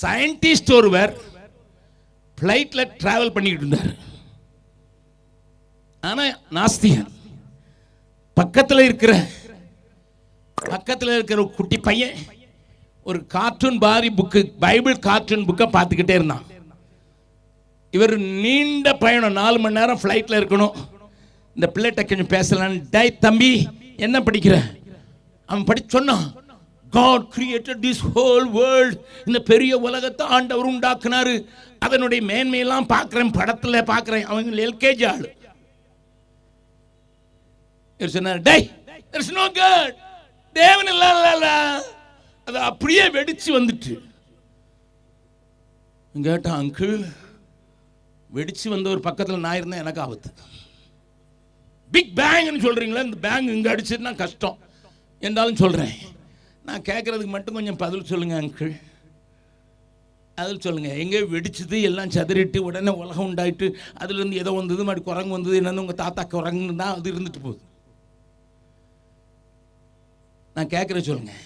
Scientist ஒருவர் ஃப்ளைட்டில் travel பண்ணிக்கிட்டு இருந்தார். ஆனால் நாஸ்திகன் பக்கத்தில் இருக்கிற பக்கத்தில் இருக்கிற ஒரு குட்டி பையன் ஒரு கார்ட்டூன் பாரி புக்கு பைபிள் கார்ட்டூன் புக்கை பார்த்துக்கிட்டே இருந்தான். இவர் நீண்ட பயணம் நாலு மணி நேரம் ஃப்ளைட்டில் இருக்கணும். இந்த பிள்ளைகிட்ட கொஞ்சம் பேசலான்னு டை தம்பி என்ன படிக்கிற? அவன் படி சொன்னான். God created this whole world இந்த பெரிய உலகத்தை ஆண்டவர் உண்டாக்குனாரு. அதனுடைய மேன்மையெல்லாம் பார்க்குறேன் படத்தில் பார்க்குறேன். அவங்க எல்கேஜி ஆள். சொன்னார் டை there's no god. தேவன் இல்ல அது அப்படியே வெடிச்சு வந்துட்டு. கேட்டா அங்கிள் வெடிச்சு வந்த ஒரு பக்கத்தில் நான் இருந்தேன் எனக்கு ஆபத்து. பிக் பேங்க்னு சொல்றீங்களா இந்த பேங்க் இங்க அடிச்சதுன்னா கஷ்டம். என்றாலும் சொல்றேன். நான் கேட்குறதுக்கு மட்டும் கொஞ்சம் பதில் சொல்லுங்கள் அங்கிள் அதில் சொல்லுங்கள் எங்கே வெடிச்சது எல்லாம் சதறிட்டு உடனே உலகம் உண்டாயிட்டு அதுலேருந்து ஏதோ வந்தது மறுபடி குரங்கு வந்தது என்னன்னு உங்கள் தாத்தா குரங்குன்னு தான் அது இருந்துட்டு போகுது. நான் கேட்குறேன் சொல்லுங்கள்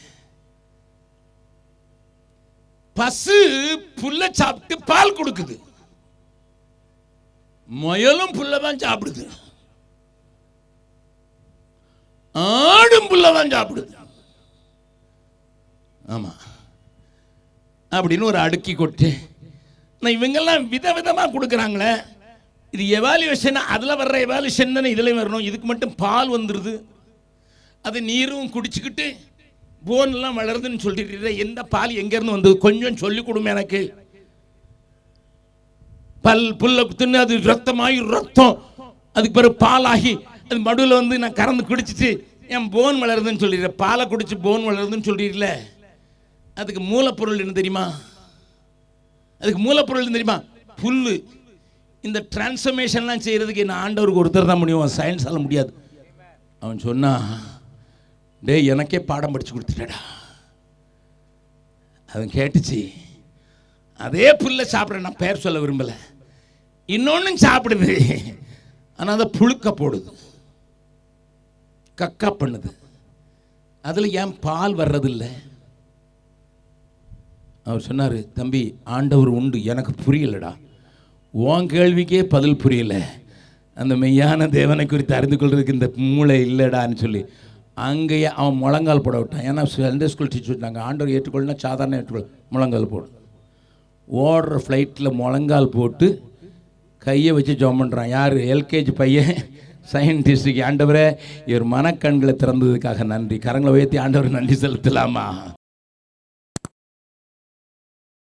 பசு புல்ல சாப்பிட்டு பால் கொடுக்குது. முயலும் புல்ல தான் சாப்பிடுது. ஆடும் புல்ல தான் சாப்பிடுது. ஆமாம் அப்படின்னு ஒரு அடுக்கி கொட்டு. நான் இவங்கெல்லாம் விதவிதமாக கொடுக்குறாங்களே. இது எவாலுவேஷன் அதில் வர்ற எவாலுவேஷன் தானே இதுலேயும் வரணும். இதுக்கு மட்டும் பால் வந்துடுது அது நீரும் குடிச்சுக்கிட்டு போன்லாம் வளருதுன்னு சொல்லிட்டு எந்த பால் எங்கேருந்து வந்தது? கொஞ்சம் சொல்லி கொடுங்க எனக்கு. பல் புல்ல தின்னு அது ரத்தமாகி ரத்தம். அதுக்கு பிறகு பாலாகி அது மடுவில் வந்து நான் கறந்து குடிச்சிட்டு என் போன் வளருதுன்னு சொல்லிடுறேன். பாலை குடிச்சு போன் வளருதுன்னு சொல்லிடல அதுக்கு மூலப்பொருள் என்ன தெரியுமா? அதுக்கு மூலப்பொருள் என்ன தெரியுமா? புல்லு. இந்த டிரான்ஸ்ஃபர்மேஷன்லாம் செய்கிறதுக்கு என்ன ஆண்டவருக்கு ஒருத்தர் தான் முடியும். சயின்ஸால் முடியாது. அவன் சொன்னா டேய் எனக்கே பாடம் படித்து கொடுத்துட்டடா. அவன் கேட்டுச்சு அதே புல்லை சாப்பிட்ற நான் பேர் சொல்ல விரும்பலை. இன்னொன்னும் சாப்பிடுது. ஆனால் அதை புழுக்க போடுது. கக்கா பண்ணுது. அதில் ஏன் பால் வர்றதில்லை? அவர் சொன்னார் தம்பி ஆண்டவர் உண்டு எனக்கு புரியலடா. உன் கேள்விக்கே பதில் புரியலை. அந்த மெய்யான தேவனை குறித்து அறிந்து கொள்றதுக்கு இந்த மூளை இல்லைடான்னு சொல்லி. அங்கேயே அவன் முழங்கால் போட விட்டான். ஏன்னா சண்டே ஸ்கூல் டீச்சர் விட்டாங்க ஆண்டவர் ஏற்றுக்கொள்ளனா சாதாரண ஏற்றுக்கொள்ள முழங்கால் போடும் ஓடுற ஃப்ளைட்டில் முழங்கால் போட்டு கையை வச்சு ஜோம் பண்ணுறான் யார்? எல்கேஜி பையன். சயின்டிஸ்டுக்கு ஆண்டவரே இவர் மனக்கண்களை திறந்ததுக்காக நன்றி. கரங்களை உயர்த்தி ஆண்டவர் நன்றி செலுத்தலாமா?